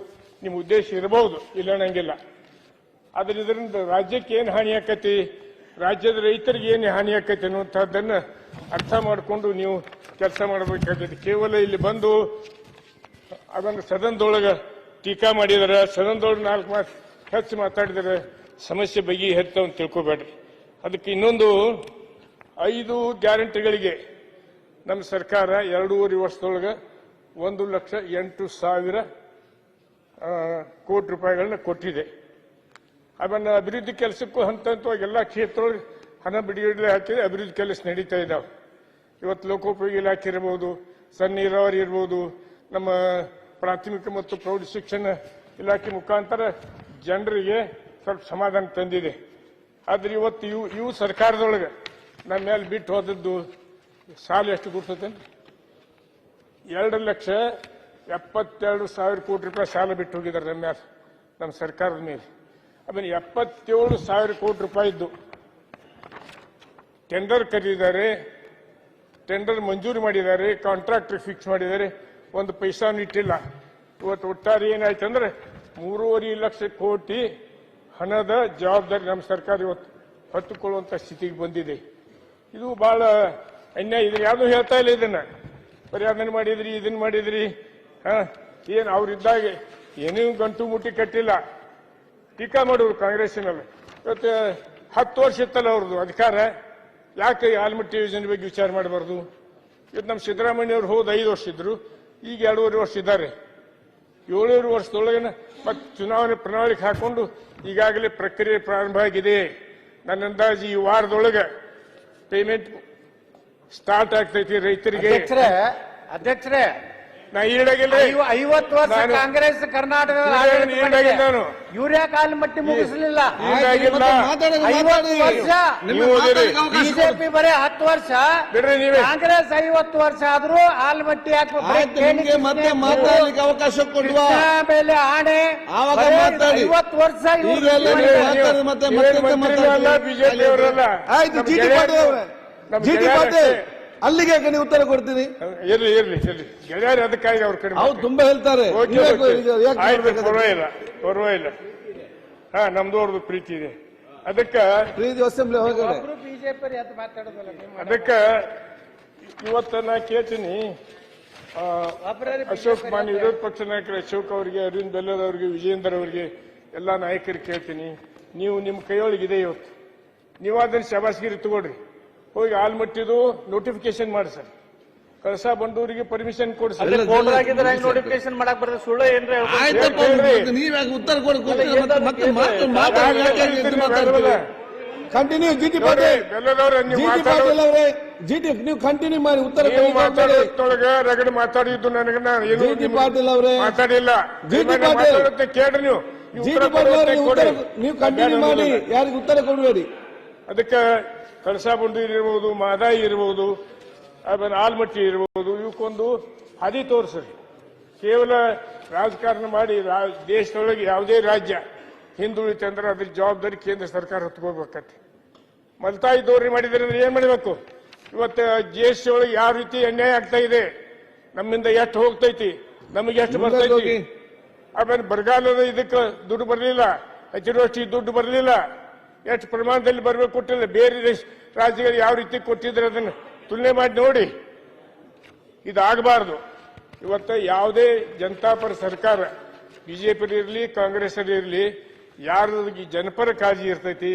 ನಿಮ್ಮ ಉದ್ದೇಶ ಇರಬಹುದು. ಇಲ್ಲ ಅನ್ನಂಗಿಲ್ಲ ಆದ್ರೆ ಇದರಿಂದ ರಾಜ್ಯಕ್ಕೆ ಏನು ಹಾನಿ ಆಕತಿ? ರಾಜ್ಯದ ರೈತರಿಗೆ ಏನು ಹಾನಿ ಆಕೈತೆ ಅನ್ನುವಂಥದ್ದನ್ನ ಅರ್ಥ ಮಾಡಿಕೊಂಡು ನೀವು ಕೆಲಸ ಮಾಡಬೇಕಾಗ್ತದೆ. ಕೇವಲ ಇಲ್ಲಿ ಬಂದು ಅದನ್ನು ಸದನದೊಳಗೆ ಟೀಕಾ ಮಾಡಿದಾರೆ. ಸದನದೊಳಗೆ ನಾಲ್ಕು ಮಾತು ಹೆಚ್ಚು ಮಾತಾಡಿದರೆ ಸಮಸ್ಯೆ ಬಗೆಹರಿತಾವ ಅಂತ ತಿಳ್ಕೊಬೇಡ್ರಿ. ಅದಕ್ಕೆ ಇನ್ನೊಂದು ಐದು ಗ್ಯಾರಂಟಿಗಳಿಗೆ ನಮ್ಮ ಸರ್ಕಾರ ಎರಡೂವರೆ ವರ್ಷದೊಳಗೆ ಒಂದು ಲಕ್ಷ ಎಂಟು ಸಾವಿರ ಕೋಟಿ ರೂಪಾಯಿಗಳನ್ನ ಕೊಟ್ಟಿದೆ. ಅದನ್ನ ಅಭಿವೃದ್ಧಿ ಕೆಲಸಕ್ಕೂ ಹಂತ ಹಂತವಾಗಿ ಎಲ್ಲ ಕ್ಷೇತ್ರದೊಳಗೆ ಹಣ ಬಿಡುಗಡೆ ಹಾಕಿದ್ರೆ ಅಭಿವೃದ್ಧಿ ಕೆಲಸ ನಡೀತಾ ಇದ್ದಾವೆ ಇವತ್ತು ಲೋಕೋಪಯೋಗಿ ಇಲಾಖೆ ಇರಬಹುದು ಸಣ್ಣ ನೀರಾವರಿ ಇರ್ಬೋದು, ನಮ್ಮ ಪ್ರಾಥಮಿಕ ಮತ್ತು ಪ್ರೌಢ ಶಿಕ್ಷಣ ಇಲಾಖೆ ಮುಖಾಂತರ ಜನರಿಗೆ ಸ್ವಲ್ಪ ಸಮಾಧಾನ ತಂದಿದೆ. ಆದ್ರೆ ಇವತ್ತು ಇವು ಇವು ಸರ್ಕಾರದೊಳಗೆ ನಮ್ಮ ಮೇಲೆ ಬಿಟ್ಟು ಹೋದದ್ದು ಸಾಲ ಎಷ್ಟು ಗುರ್ತೈತೇನು ಎರಡು ಲಕ್ಷ ಎಪ್ಪತ್ತೆರಡು ಸಾವಿರ ಕೋಟಿ ರೂಪಾಯಿ ಸಾಲ ಬಿಟ್ಟು ಹೋಗಿದ್ದಾರೆ ನಮ್ಮ ಮೇಲೆ ನಮ್ಮ ಸರ್ಕಾರದ ಮೇಲೆ. ಆಮೇಲೆ ಎಪ್ಪತ್ತೇಳು ಸಾವಿರ ಕೋಟಿ ರೂಪಾಯಿ ಇದ್ದು. ಟೆಂಡರ್ ಕರೆದಿದ್ದಾರೆ ಟೆಂಡರ್ ಮಂಜೂರು ಮಾಡಿದ್ದಾರೆ ಕಾಂಟ್ರಾಕ್ಟರ್ ಫಿಕ್ಸ್ ಮಾಡಿದ್ದಾರೆ ಒಂದು ಪೈಸಾನು ಇಟ್ಟಿಲ್ಲ. ಇವತ್ತು ಒಟ್ಟಾರೆ ಏನಾಯ್ತು ಅಂದ್ರೆ ಮೂರುವರೆ ಲಕ್ಷ ಕೋಟಿ ಹಣದ ಜವಾಬ್ದಾರಿ ನಮ್ಮ ಸರ್ಕಾರ ಇವತ್ತು ಹೊತ್ತುಕೊಳ್ಳುವಂತ ಸ್ಥಿತಿಗೆ ಬಂದಿದೆ. ಇದು ಬಹಳ ಅನ್ಯಾಯ. ಇದ್ರೆ ಯಾರು ಹೇಳ್ತಾ ಇಲ್ಲ ಇದನ್ನ. ಬರೀ ಅದನ್ನ ಮಾಡಿದ್ರಿ, ಇದನ್ನ ಮಾಡಿದ್ರಿ, ಹಾ? ಏನ್ ಅವ್ರಿದ್ದಾಗ ಏನೂ ಗಂಟು ಮುಟ್ಟಿ ಕಟ್ಟಿಲ್ಲ. ಟೀಕಾ ಮಾಡೋರು ಕಾಂಗ್ರೆಸ್ಸಿನಲ್ಲಿ ಇವತ್ತು ಹತ್ತು ವರ್ಷ ಇತ್ತಲ್ಲ ಅವ್ರದ್ದು ಅಧಿಕಾರ. ಯಾಕೆ ಆಲ್ಮಟ್ಟಿ ಯೋಜನೆ ಬಗ್ಗೆ ವಿಚಾರ ಮಾಡಬಾರ್ದು? ಇವತ್ತು ನಮ್ಮ ಸಿದ್ದರಾಮಯ್ಯ ಅವರು ಹೋದ ಐದು ವರ್ಷ ಇದ್ರು. ಈಗ ಎರಡೂವರೆ ವರ್ಷ ಇದ್ದಾರೆ. ಏಳೂವರೆ ವರ್ಷದೊಳಗೆ ಮತ್ತೆ ಚುನಾವಣೆ ಪ್ರಣಾಳಿಕೆ ಹಾಕೊಂಡು ಈಗಾಗಲೇ ಪ್ರಕ್ರಿಯೆ ಪ್ರಾರಂಭ ಆಗಿದೆ. ನನ್ನ ಅಂದಾಜು ಈ ವಾರದೊಳಗೆ ಪೇಮೆಂಟ್ ಸ್ಟಾರ್ಟ್ ಆಗ್ತೈತಿ ರೈತರಿಗೆ. ಅಧ್ಯಕ್ಷರೇ ನಾ ಈಡಾಗಿಲ್ಲ ಐವತ್ತು ವರ್ಷ ನಾನು- ಕಾಂಗ್ರೆಸ್ ಕರ್ನಾಟಕ ಈಡಾಗಿಲ್ಲ ನಾನು. ಯೂರಿಯಾ ಕಾಲ್ ಮಟ್ಟಿ ಮುಗಿಸಲಿಲ್ಲ ಈಡಾಗಿಲ್ಲ ಐವತ್ತು ವರ್ಷ ನೀವು ಓದಿರಿ. ಬಿಜೆಪಿ ಬರೀ ಹತ್ತು ವರ್ಷ ಬಿಡ್ರಿ ನೀವೇ ಕಾಂಗ್ರೆಸ್ ಐವತ್ತು ವರ್ಷ ಆದ್ರೂ ಆಲ್ಮಟ್ಟಿ ಆಯ್ತು, ನಿಮ್ಗೆ ಮತ್ತೆ ಮಾತಾಡ್ಲಿಕ್ಕೆ ಅವಕಾಶ ಕೊಡುವ ಮೇಲೆ ಆಣೆ ಆವಾಗ ಬರೀ ಮಾತಾಡಿ. ಐವತ್ತು ವರ್ಷ ಇವ್ರು ಮಾಡಿದ್ದಾರೆ. ನೀವು ಮಾತಾಡಿ ಮತ್ತೆ ನೀವೇನು ಮತ್ತೆ ಮಂತ್ರಿ ಮಾತಾಡಿ. ಬಿಜೆಪಿ ಅವರಲ್ಲ. ಆಯ್ತು ನಮ್ಮ ಜಿ ಟಿ ಗೆಳೆಯರು- ಪಾಟೀಲ್ ಅವರೇ ನಮ್ಮ ಜಿ ಗೆಳೆಯರು ಪಾಟೀಲ್ ಅಷ್ಟೇ. ಅಲ್ಲಿಗೆ ಯಾಕೆ ನೀವು ಉತ್ತರ ಕೊಡ್ತೀನಿ ಇರ್ಲಿ ಇರ್ಲಿ ಇರ್ಲಿ. ಗೆಳೆಯರು ಅದಕ್ಕಾಗಿ ಅವ್ರ ಕಡೆ ಅವ್ರು ತುಂಬಾ ಹೇಳ್ತಾರೆ. ಓಕೆ, ನೀವ್ ಯಾಕೆ- ಓಕೆ. ಈಗ ಯಾಕೆ ಆಯ್ತು ಮಾಡ್ಬೇಕು ಪರವಾಗಿಲ್ಲ ಪರವಾಗಿಲ್ಲ. ಹಾ ನಮ್ದು ಅವ್ರದ್ದು ಪ್ರೀತಿ ಇದೆ. ಅದಕ್ಕ ಪ್ರೀತಿ ಅಸೆಂಬ್ಲಿ ಹೊರಗಡೆ ಒಬ್ರು ಬಿಜೆಪಿ ಎದ್ದು ಮಾತಾಡೋದಲ್ಲ ಅದಕ್ಕ ಇವತ್ತ ನಾ ಕೇಳ್ತೀನಿ ಆ, ಒಬ್ರಲ್ಲಿ ಅಶೋಕ್ ಮಾನ್ ವಿರೋಧ ಪಕ್ಷ ನಾಯಕ ಅಶೋಕ್ ಅವರಿಗೆ ಅರವಿಂದ್ ಬೆಲ್ಲದ್ ಅವರಿಗೆ ವಿಜೇಂದರ್ ಅವರಿಗೆ ಎಲ್ಲಾ ನಾಯಕರಿಗೆ ಕೇಳ್ತೀನಿ. ನೀವು ನಿಮ್ಮ ಕೈಯೊಳಗಿದೆ ಇದೆ ಇವತ್ತು. ನೀವು ಅದನ್ನ ಶಬಾಸ್ಗಿರಿ ತಗೊಳ್ರಿ. ಹೋಗಿ ಆಲ್ಮಟ್ಟಿದು ನೋಟಿಫಿಕೇಶನ್ ಮಾಡಿ ಸರ್. ಕಳಸಾ ಬಂಡೂರಿಗೆ ಪರ್ಮಿಷನ್ ಕೊಡಿ ಸರ್. ನೋಟಿಫಿಕೇಶನ್ ಮಾಡಕ್ ಬರ್ತದೆ. ಸುಳ್ಳು ಏನ್ರಿ? ಆಯ್ತಪ್ಪ ಹೇಳ್ರಿ. ನೀವ್ ಯಾಕೆ ಉತ್ತರ ಕೊಡ ಮತ್ತೆ ಮತ್ತೆ ಮಾತು ಮಾತಾಡಿ ಯಾಕೆ ಎದ್ದು ಮಾತಾಡ್ತೀರಿ? ಕಂಟಿನ್ಯೂ ಜಿ ಟಿ ನೋಡ್ರಿ, ಪಾಟೀಲ್ ಪಾಟೀಲ್ ಅವರೇ ಜಿ ನೀವು ಕಂಟಿನ್ಯೂ ಮಾಡಿ ಉತ್ತರ ರಗಡೆ ಮಾತಾಡಿದ್ದು ನನಗೆ ಜಿಟಿ ಪಾಟೀಲ್ ಅವರೇ ಮಾತಾಡಿಲ್ಲ. ಜಿಟಿ ಪಾಟೀಲ್. ಕೇಳ್ರಿ ನೀವು. ನೀವು ಜಿ ಉತ್ತರ ಪಾಟೀಲ್ ಅವರೇ. ನೀವು ಕಂಟಿನ್ಯೂ ಮಾಡಿ ಯಾರಿಗೂ ಉತ್ತರ ಕೊಡಬೇಡಿ. ಅದಕ್ಕೆ ಕಳಸಾ ಬಂಡೂರಿ ಇರ್ಬೋದು ಮಾದಾಯಿ ಇರ್ಬೋದು ಆಮೇಲೆ ಆಲ್ಮಟ್ಟಿ ಇರ್ಬೋದು ಇವಕ್ಕೊಂದು ಹಾದಿ ತೋರಿಸ್ರಿ ಕೇವಲ ರಾಜಕಾರಣ ಮಾಡಿ ದೇಶದೊಳಗೆ ಯಾವುದೇ ರಾಜ್ಯ ಹಿಂದುಳಿತಂದ್ರೆ ಅದ್ರ ಜವಾಬ್ದಾರಿ ಕೇಂದ್ರ ಸರ್ಕಾರ ಹೊತ್ಕೋಬೇಕತ್ತೆ ಮಲ್ತಾಯಿ ದೋರಿ ಮಾಡಿದ್ರೆ ಅಂದ್ರೆ ಏನ್ ಮಾಡಬೇಕು? ಇವತ್ತು ಜಿ ಎಸ್ ಟಿ ಒಳಗೆ ಯಾವ ರೀತಿ ಅನ್ಯಾಯ ಆಗ್ತಾ ಇದೆ? ನಮ್ಮಿಂದ ಎಷ್ಟು ಹೋಗ್ತೈತಿ? ನಮಗೆ ಎಷ್ಟು ಬರ್ತೈತಿ. ಆಮೇಲೆ ಬರಗಾಲದ ಇದಕ್ಕೆ ದುಡ್ಡು ಬರಲಿಲ್ಲ ಅತಿವೃಷ್ಟಿ ದುಡ್ಡು ಬರಲಿಲ್ಲ. ಎಷ್ಟು ಪ್ರಮಾಣದಲ್ಲಿ ಬರಬೇಕು ಕೊಟ್ಟಿಲ್ಲ. ಬೇರೆ ರಾಜ್ಯಗಳು ಯಾವ ರೀತಿ ಕೊಟ್ಟಿದ್ರೆ ಅದನ್ನು ತುಲನೆ ಮಾಡಿ ನೋಡಿ. ಇದಾಗಬಾರ್ದು. ಇವತ್ತು ಯಾವುದೇ ಜನತಾಪರ ಸರ್ಕಾರ ಬಿಜೆಪಿ ಇರಲಿ ಕಾಂಗ್ರೆಸ್ ಇರಲಿ ಯಾರ ಜನಪರ ಕಾಳಜಿ ಇರ್ತೈತಿ,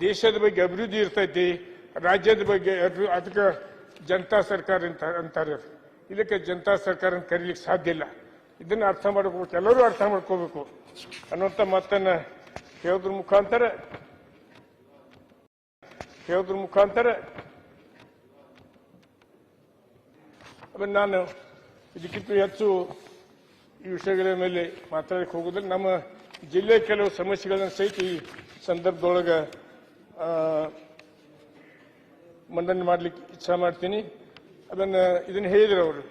ದೇಶದ ಬಗ್ಗೆ ಅಭಿವೃದ್ಧಿ ಇರ್ತೈತಿ, ರಾಜ್ಯದ ಬಗ್ಗೆ ಅದಕ್ಕೆ ಜನತಾ ಸರ್ಕಾರ ಅಂತ ಅಂತಾರೆ. ಇದಕ್ಕೆ ಜನತಾ ಸರ್ಕಾರ ಕರೀಲಿಕ್ಕೆ ಸಾಧ್ಯ ಇಲ್ಲ. ಇದನ್ನು ಅರ್ಥ ಮಾಡ್ಕೋಬೇಕು. ಎಲ್ಲರೂ ಅರ್ಥ ಮಾಡ್ಕೋಬೇಕು ಅನ್ನುವಂಥ ಮತ್ತನ್ನು ಹೇಳೋದ್ರ ಮುಖಾಂತರ ಹೇಳೋದ್ರ ಮುಖಾಂತರ ಆಮೇಲೆ ನಾನು ಇದಕ್ಕಿಂತ ಹೆಚ್ಚು ಈ ವಿಷಯಗಳ ಮೇಲೆ ಮಾತಾಡಕ್ಕೆ ಹೋಗೋದ್ರೆ ನಮ್ಮ ಜಿಲ್ಲೆ ಕೆಲವು ಸಮಸ್ಯೆಗಳನ್ನು ಸಹಿತ ಈ ಸಂದರ್ಭದೊಳಗೆ ಮಂಡನೆ ಮಾಡ್ಲಿಕ್ಕೆ ಇಚ್ಛಾ ಮಾಡ್ತೀನಿ. ಅದನ್ನು, ಇದನ್ನು ಹೇಳಿದ್ರು ಅವರು.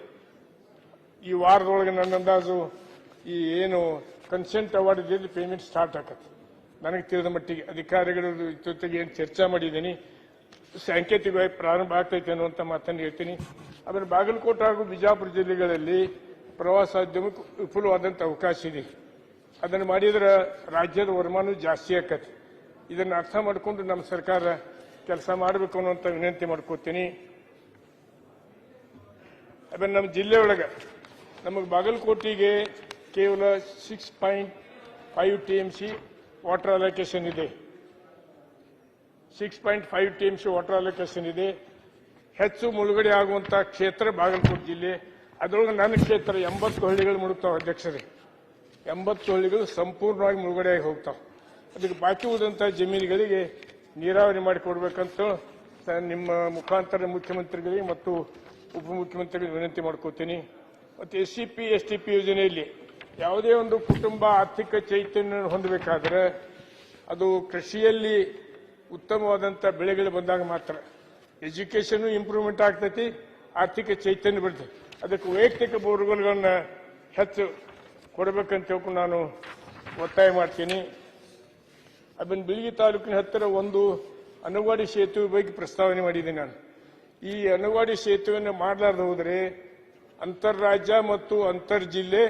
ಈ ವಾರದೊಳಗೆ ನನ್ನ ಅಂದಾಜು ಈ ಏನು ಕನ್ಸೆಂಟ್ ಅವಾರ್ಡ್ ಇದೆ ಪೇಮೆಂಟ್ ಸ್ಟಾರ್ಟ್ ಆಗತ್ತೆ ನನಗೆ ತಿಳಿದ ಮಟ್ಟಿಗೆ ಅಧಿಕಾರಿಗಳ ಜೊತೆಗೆ ಏನು ಚರ್ಚೆ ಮಾಡಿದ್ದೀನಿ ಸಾಂಕೇತಿಕವಾಗಿ ಪ್ರಾರಂಭ ಆಗ್ತೈತೆ ಅನ್ನುವಂಥ ಮಾತನ್ನು ಹೇಳ್ತೀನಿ. ಆಮೇಲೆ ಬಾಗಲಕೋಟೆ ಹಾಗೂ ಬಿಜಾಪುರ ಜಿಲ್ಲೆಗಳಲ್ಲಿ ಪ್ರವಾಸೋದ್ಯಮಕ್ಕೆ ವಿಫುಲವಾದಂಥ ಅವಕಾಶ ಇದೆ. ಅದನ್ನು ಮಾಡಿದ್ರೆ ರಾಜ್ಯದ ವರಮಾನ ಜಾಸ್ತಿ ಆಕತಿ ಇದನ್ನು ಅರ್ಥ ಮಾಡಿಕೊಂಡು ನಮ್ಮ ಸರ್ಕಾರ ಕೆಲಸ ಮಾಡಬೇಕು ಅನ್ನುವಂಥ ವಿನಂತಿ ಮಾಡ್ಕೋತೀನಿ. ಆಮೇಲೆ ನಮ್ಮ ಜಿಲ್ಲೆಯೊಳಗೆ ನಮಗೆ ಬಾಗಲಕೋಟೆಗೆ ಕೇವಲ six point five T M C water allocation ಇದೆ. Six point five T water allocation ಇದೆ. ಹೆಚ್ಚು ಮುಳುಗಡೆ ಆಗುವಂತ ಕ್ಷೇತ್ರ ಬಾಗಲಕೋಟೆ ಜಿಲ್ಲೆ. ಅದರೊಳಗೆ ನನ್ನ ಕ್ಷೇತ್ರ ಎಂಬತ್ತು ಹಳ್ಳಿಗಳು ಮುಳುಗ್ತಾವೆ ಅಧ್ಯಕ್ಷರೇ. ಎಂಬತ್ತು ಹಳ್ಳಿಗಳು ಸಂಪೂರ್ಣವಾಗಿ ಮುಳುಗಡೆಯಾಗಿ ಹೋಗ್ತಾವೆ. ಅದಕ್ಕೆ ಬಾಕಿ ಉಳಿದಂಥ ಜಮೀನುಗಳಿಗೆ ನೀರಾವರಿ ಮಾಡಿಕೊಡ್ಬೇಕಂತ ನಿಮ್ಮ ಮುಖಾಂತರ ಮುಖ್ಯಮಂತ್ರಿಗಳಿಗೆ ಮತ್ತು ಉಪಮುಖ್ಯಮಂತ್ರಿಗಳಿಗೆ ವಿನಂತಿ ಮಾಡ್ಕೋತೀನಿ. ಮತ್ತು S C P S T P ಯೋಜನೆಯಲ್ಲಿ ಯಾವುದೇ ಒಂದು ಕುಟುಂಬ ಆರ್ಥಿಕ ಚೈತನ್ಯ ಹೊಂದಬೇಕಾದ್ರೆ ಅದು ಕೃಷಿಯಲ್ಲಿ ಉತ್ತಮವಾದಂಥ ಬೆಳೆಗಳು ಬಂದಾಗ ಮಾತ್ರ. ಎಜುಕೇಶನ್ ಇಂಪ್ರೂವ್ಮೆಂಟ್ ಆಗ್ತೈತಿ, ಆರ್ಥಿಕ ಚೈತನ್ಯ ಬರ್ತೈತಿ. ಅದಕ್ಕೆ ವೈಯಕ್ತಿಕ ಬೋರ್ವೆಲ್ಗಳನ್ನ ಹೆಚ್ಚು ಕೊಡಬೇಕಂತ ಹೇಳ್ಕೊಂಡು ನಾನು ಒತ್ತಾಯ ಮಾಡ್ತೀನಿ. ಅದನ್ನು ಬಿಳಿಗಿ ತಾಲೂಕಿನ ಹತ್ತಿರ ಒಂದು ಅನುವಾಡಿ ಸೇತುವೆ ಬಗ್ಗೆ ಪ್ರಸ್ತಾವನೆ ಮಾಡಿದ್ದೀನಿ ನಾನು. ಈ ಅನುವಾಡಿ ಸೇತುವೆಯನ್ನು ಮಾಡಲಾರ್ದು ಹೋದರೆ ಅಂತಾರಾಜ್ಯ ಮತ್ತು ಅಂತರ್ ಜಿಲ್ಲೆ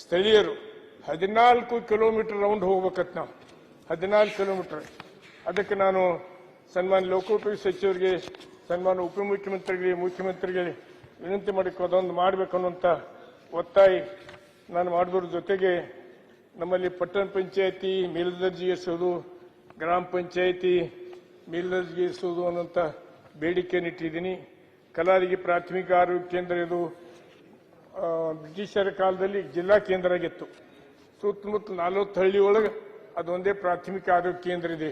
ಸ್ಥಳೀಯರು ಹದಿನಾಲ್ಕು ಕಿಲೋಮೀಟರ್ ರೌಂಡ್ ಹೋಗ್ಬೇಕತ್ ನಾವು ಹದಿನಾಲ್ಕು ಕಿಲೋಮೀಟರ್. ಅದಕ್ಕೆ ನಾನು ಸನ್ಮಾನ್ಯ ಲೋಕೋಪಯೋಗಿ ಸಚಿವರಿಗೆ, ಸನ್ಮಾನ್ಯ ಉಪಮುಖ್ಯಮಂತ್ರಿಗಳಿಗೆ ಮುಖ್ಯಮಂತ್ರಿಗಳಿಗೆ ವಿನಂತಿ ಮಾಡಿಕೊ ಅದೊಂದು ಮಾಡಬೇಕು ಅನ್ನುವಂಥ ಒತ್ತಾಯ ನಾನು ಮಾಡಿದ್ರ ಜೊತೆಗೆ ನಮ್ಮಲ್ಲಿ ಪಟ್ಟಣ ಪಂಚಾಯತಿ ಮೇಲ್ದರ್ಜೆಗೇರಿಸೋದು ಗ್ರಾಮ ಪಂಚಾಯತಿ ಮೇಲ್ದರ್ಜೆಗೇರಿಸೋದು ಅನ್ನುವಂಥ ಬೇಡಿಕೆಯನ್ನು ಇಟ್ಟಿದ್ದೀನಿ ಕಲಾರಿಗೆ ಪ್ರಾಥಮಿಕ ಆರೋಗ್ಯ ಕೇಂದ್ರ ಇದು ಬ್ರಿಟಿಷರ ಕಾಲದಲ್ಲಿ ಜಿಲ್ಲಾ ಕೇಂದ್ರ ಆಗಿತ್ತು. ಸುತ್ತಮುತ್ತ ನಲವತ್ತು ಹಳ್ಳಿ ಒಳಗೆ ಅದೊಂದೇ ಪ್ರಾಥಮಿಕ ಆರೋಗ್ಯ ಕೇಂದ್ರ ಇದೆ.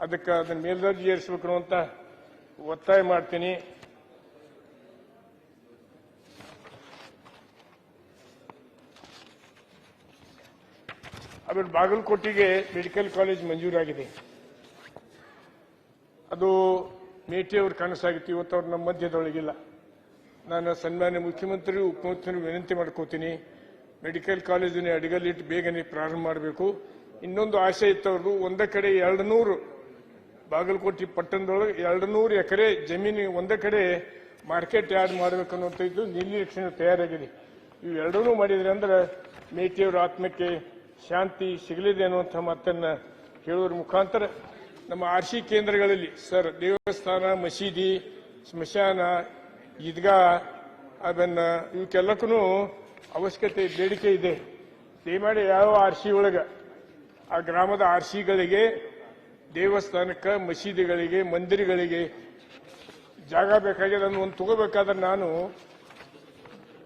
ಅದಕ್ಕೆ ಅದನ್ನ ಮೇಲ್ದರ್ಜೆ ಏರಿಸಬೇಕು ಅಂತ ಒತ್ತಾಯ ಮಾಡ್ತೀನಿ. ಆಮೇಲೆ ಬಾಗಲಕೋಟೆಗೆ ಮೆಡಿಕಲ್ ಕಾಲೇಜ್ ಮಂಜೂರಾಗಿದೆ. ಅದು ಮೇಟಿಯವ್ರ ಕನಸಾಗಿತ್ತು. ಇವತ್ತು ಅವ್ರು ನಮ್ಮ ಮಧ್ಯದೊಳಗಿಲ್ಲ. ನಾನು ಸನ್ಮಾನ್ಯ ಮುಖ್ಯಮಂತ್ರಿ ಉಪಮುಖ್ಯಮಂತ್ರಿ ವಿನಂತಿ ಮಾಡ್ಕೋತೀನಿ. ಮೆಡಿಕಲ್ ಕಾಲೇಜಿನ ಅಡಿಗಲ್ಲಿಟ್ಟು ಬೇಗನೆ ಪ್ರಾರಂಭ ಮಾಡಬೇಕು. ಇನ್ನೊಂದು ಆಸೆ ಇತ್ತು ಅವ್ರದ್ದು ಒಂದೇ ಕಡೆ ಎರಡು ನೂರು ಬಾಗಲಕೋಟೆ ಪಟ್ಟಣದೊಳಗೆ ಎರಡು ನೂರು ಎಕರೆ ಜಮೀನು ಒಂದೇ ಕಡೆ ಮಾರ್ಕೆಟ್ ಯಾರ್ಡ್ ಮಾಡಬೇಕು ಅನ್ನುವಂಥದ್ದು ನಿರ್ಲಕ್ಷಣೆ ತಯಾರಾಗಿದೆ. ಇವು ಎರಡೂ ಮಾಡಿದ್ರೆ ಅಂದ್ರೆ ಮೇಟಿಯವರ ಆತ್ಮಕ್ಕೆ ಶಾಂತಿ ಸಿಗಲಿದೆ ಅನ್ನುವಂಥ ಮಾತನ್ನ ಹೇಳುವುದರ ಮುಖಾಂತರ ನಮ್ಮ ಆರ್ ಸಿ ಕೇಂದ್ರಗಳಲ್ಲಿ ಸರ್ ದೇವಸ್ಥಾನ, ಮಸೀದಿ, ಸ್ಮಶಾನ ಈದ್ಗಾ ಅದನ್ನ ಇವಕ್ಕೆಲ್ಲಕ್ಕೂ ಅವಶ್ಯಕತೆ, ಬೇಡಿಕೆ ಇದೆ. ದಯಮಾಡಿ ಯಾವ ಆರ್ ಸಿ ಒಳಗೆ, ಆ ಗ್ರಾಮದ ಆರ್ ಸಿಗಳಿಗೆ ದೇವಸ್ಥಾನಕ್ಕೆ, ಮಸೀದಿಗಳಿಗೆ, ಮಂದಿರಗಳಿಗೆ ಜಾಗ ಬೇಕಾಗಿದೆ ಅದನ್ನು ಒಂದು ತಗೋಬೇಕಾದ್ರೆ ನಾನು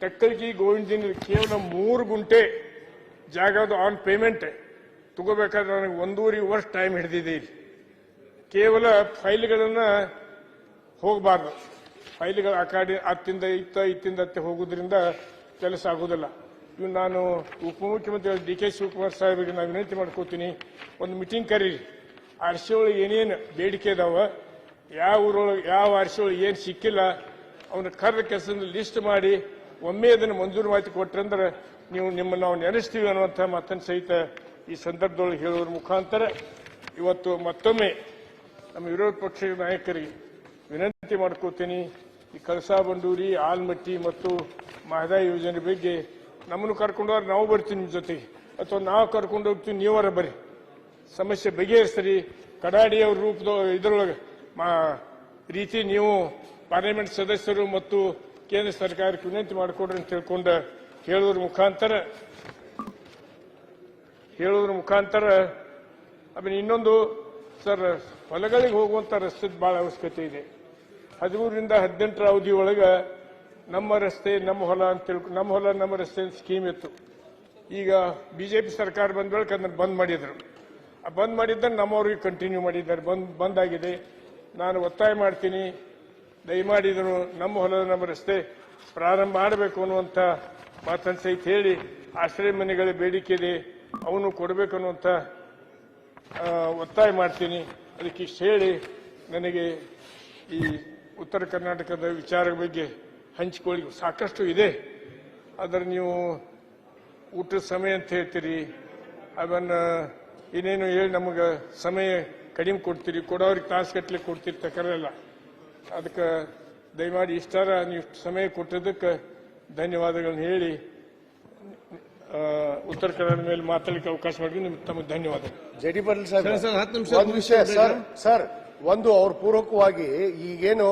ಟಕ್ಕಲ್ಗಿ ಗೋವಿಂದಿನ ಕೇವಲ ಮೂರು ಗುಂಟೆ ಜಾಗದ ಆನ್ ಪೇಮೆಂಟ್ ತಗೋಬೇಕಾದ್ರೆ ನನಗೆ ಒಂದೂವರೆ ವರ್ಷ ಟೈಮ್ ಹಿಡಿದಿದೆ ಕೇವಲ ಫೈಲ್ಗಳನ್ನು ಹೋಗಬಾರ್ದು. ಫೈಲ್ಗಳು ಆ ಕಡೆ ಅತ್ತಿಂದ ಇತ್ತ ಇತ್ತಿಂದ ಅತ್ತೆ ಹೋಗೋದ್ರಿಂದ ಕೆಲಸ ಆಗೋದಿಲ್ಲ ಇವು ನಾನು ಉಪಮುಖ್ಯಮಂತ್ರಿ ಡಿ ಕೆ ಶಿವಕುಮಾರ್ ಸಾಹೇಬರಿಗೆ ನಾನು ವಿನಂತಿ ಮಾಡ್ಕೋತೀನಿ, ಒಂದು ಮೀಟಿಂಗ್ ಕರೀರಿ. ಆರ್ಸಿ ಒಳಗೆ ಏನೇನು ಬೇಡಿಕೆ ಇದಾವ, ಯಾವ ಊರೊಳಗೆ, ಯಾವ ಆರ್ಸಿ ಒಳಗೆ ಏನು ಸಿಕ್ಕಿಲ್ಲ, ಅವನ ಕರೆದ ಕೆಲಸದ ಲಿಸ್ಟ್ ಮಾಡಿ, ಒಮ್ಮೆ ಅದನ್ನು ಮಂಜೂರು ಮಾಹಿತಿ ಕೊಟ್ರಂದ್ರೆ ನೀವು ನಿಮ್ಮನ್ನು ನಾವು ನೆನೆಸ್ತೀವಿ ಅನ್ನುವಂಥ ಮಾತನ್ನು ಸಹಿತ ಈ ಸಂದರ್ಭದೊಳಗೆ ಹೇಳುವ ಮುಖಾಂತರ ಇವತ್ತು ಮತ್ತೊಮ್ಮೆ ನಮ್ಮ ವಿರೋಧ ಪಕ್ಷದ ನಾಯಕರಿಗೆ ವಿನಂತಿ ಮಾಡ್ಕೋತೀನಿ. ಈ ಕಳಸಾ ಬಂಡೂರಿ, ಆಲ್ಮಟ್ಟಿ ಮತ್ತು ಮಹದಾಯಿ ಯೋಜನೆ ಬಗ್ಗೆ ನಮ್ಮನ್ನು ಕರ್ಕೊಂಡು ಹೋಗಿ ನಾವು ಬರ್ತೀವಿ ನಿಮ್ಮ ಜೊತೆಗೆ ಅಥವಾ ನಾವು ಕರ್ಕೊಂಡು ಹೋಗ್ತೀವಿ ನೀವರ ಬರ್ರಿ. ಸಮಸ್ಯೆ ಬಗೆಹರಿಸ್ರಿ. ಕಡಾಡಿಯವ್ರ ರೂಪದ, ಇದರೊಳಗೆ ರೀತಿ ನೀವು ಪಾರ್ಲಿಮೆಂಟ್ ಸದಸ್ಯರು ಮತ್ತು ಕೇಂದ್ರ ಸರ್ಕಾರಕ್ಕೆ ವಿನಂತಿ ಮಾಡಿಕೊಡ್ರಿ ಅಂತ ತಿಳ್ಕೊಂಡು ಹೇಳುವುದ್ರ ಮುಖಾಂತರ ಹೇಳುವುದ್ರ ಮುಖಾಂತರ, ಆಮೇಲೆ ಇನ್ನೊಂದು, ಸರ್, ಹೊಲಗಳಿಗೆ ಹೋಗುವಂತ ರಸ್ತೆದ ಬಹಳ ಅವಶ್ಯಕತೆ ಇದೆ. ಹದಿಮೂರರಿಂದ ಹದಿನೆಂಟರ ಅವಧಿ ಒಳಗೆ ನಮ್ಮ ರಸ್ತೆ, ನಮ್ಮ ಹೊಲ ಅಂತ ತಿಳ್ಕೊ, ನಮ್ಮ ಹೊಲ, ನಮ್ಮ ರಸ್ತೆ ಸ್ಕೀಮ್ ಇತ್ತು. ಈಗ ಬಿಜೆಪಿ ಸರ್ಕಾರ ಬಂದ ಬಳಿಕ ಅದನ್ನು ಬಂದ್ ಮಾಡಿದರು. ಆ ಬಂದ್ ಮಾಡಿದ್ದನ್ನು ನಮ್ಮವ್ರಿಗೆ ಕಂಟಿನ್ಯೂ ಮಾಡಿದ್ದಾರೆ. ಬಂದ್ ಬಂದ್ ಆಗಿದೆ ನಾನು ಒತ್ತಾಯ ಮಾಡ್ತೀನಿ. ದಯಮಾಡಿದ್ರು ನಮ್ಮ ಹೊಲ, ನಮ್ಮ ರಸ್ತೆ ಪ್ರಾರಂಭ ಮಾಡಬೇಕು ಅನ್ನುವಂಥ ಮಾತನ್ನು ಸಹಿತ ಹೇಳಿ ಆಶ್ರಯ ಮನೆಗಳ ಬೇಡಿಕೆ ಇದೆ. ಅವನು ಕೊಡಬೇಕು ಅನ್ನುವಂಥ ಒತ್ತಾಯ ಮಾಡ್ತೀನಿ. ಅದಕ್ಕೆ ಇಷ್ಟು ಹೇಳಿ ನನಗೆ ಈ ಉತ್ತರ ಕರ್ನಾಟಕದ ವಿಚಾರ ಬಗ್ಗೆ ಹಂಚಿಕೊಳ್ಳಿ. ಸಾಕಷ್ಟು ಇದೆ. ಆದರೆ ನೀವು ಊಟದ ಸಮಯ ಅಂತ ಹೇಳ್ತೀರಿ ಅದನ್ನು ಇನ್ನೇನು ಹೇಳಿ ನಮಗೆ ಸಮಯ ಕಡಿಮೆ ಕೊಡ್ತೀರಿ ಕೊಡೋರಿಗೆ ತಾಸುಗಟ್ಟಲೆ ಕೊಡ್ತೀರಿ ತಕರಲ್ಲ ಅದಕ್ಕೆ ದಯಮಾಡಿ ಇಷ್ಟಾರ ನೀವು ಸಮಯ ಕೊಟ್ಟಿದ್ದಕ್ಕೆ ಧನ್ಯವಾದಗಳನ್ನ ಹೇಳಿ ಉತ್ತರ ಕರ್ನಾಟಕ ಮೇಲೆ ಮಾತಾಡಲಿಕ್ಕೆ ಅವಕಾಶ ಮಾಡಿ ನಿಮ್ಗೆ ತಮಗೆ ಧನ್ಯವಾದಗಳು. ಜಡಿ ಬರಲಿ ಪಾಟೀಲ್ ಸರ್, ಸರ್, ಹತ್ತು ನಿಮಿಷ ಸರ್ ಒಂದು ಅವ್ರ ಪೂರ್ವಕವಾಗಿ ಈಗೇನು